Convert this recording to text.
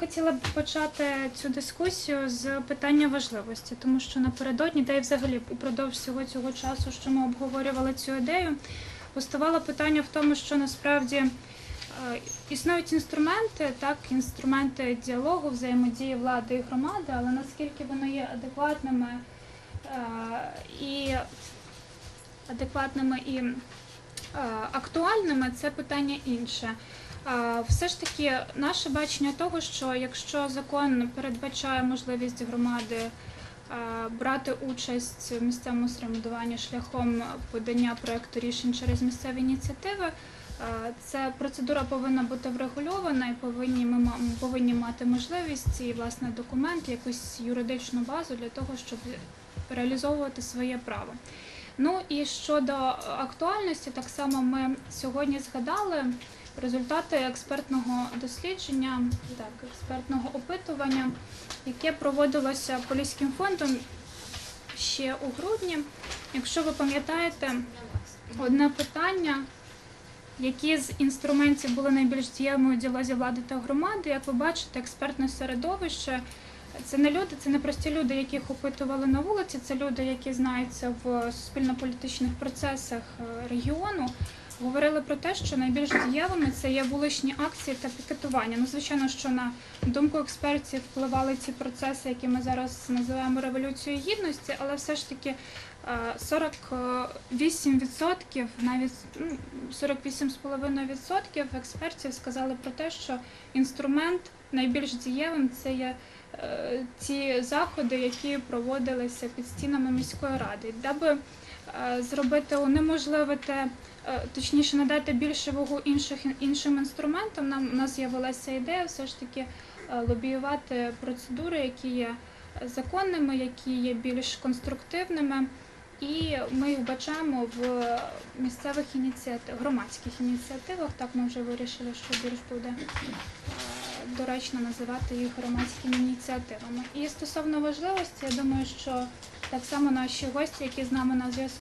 хотіла б почати цю дискусію з питання важливості, тому що напередодні, та й взагалі упродовж всього цього часу, що ми обговорювали цю ідею, поставало питання в тому, що насправді е, існують інструменти, так, інструменти діалогу, взаємодії влади і громади, але наскільки вони є адекватними е, і адекватними і е, актуальними, це питання інше. Все ж таки, наше бачення того, що якщо закон передбачає можливість громади брати участь в місцевому самоврядуванні шляхом подання проекту рішень через місцеві ініціативи, е, ця процедура повинна бути врегульована і повинні ми повинні мати можливість і власне документ, якусь юридичну базу для того, щоб реалізовувати своє право. Ну і щодо актуальності, так само ми сьогодні згадали результати експертного дослідження, так, експертного опитування, яке проводилося Поліським фондом ще у грудні. Якщо ви пам'ятаєте, одне питання, які з інструментів були найбільш дієвими у діалозі влади та громади, як ви бачите, експертне середовище. Це не люди, це не прості люди, яких опитували на вулиці, це люди, які знаються в суспільно-політичних процесах е, регіону. Говорили про те, що найбільш дієвими це є вуличні акції та пікетування. Ну, звичайно, що на думку експертів впливали ці процеси, які ми зараз називаємо революцією гідності, але все ж таки 48%, навіть ну, 48,5% експертів сказали про те, що інструмент найбільш дієвим це є е, ті заходи, які проводилися під стінами міської ради. Даби е, зробити унеможливити, е, точніше надати більше вагу інших іншим інструментам, нам у нас з'явилася ідея все ж таки е, лобіювати процедури, які є законними, які є більш конструктивними. І ми їх бачимо в місцевих ініціативах, громадських ініціативах. Так ми вже вирішили, що більш буде е, доречно називати їх громадськими ініціативами. І стосовно важливості, я думаю, що так само наші гості, які з нами на зв'язку.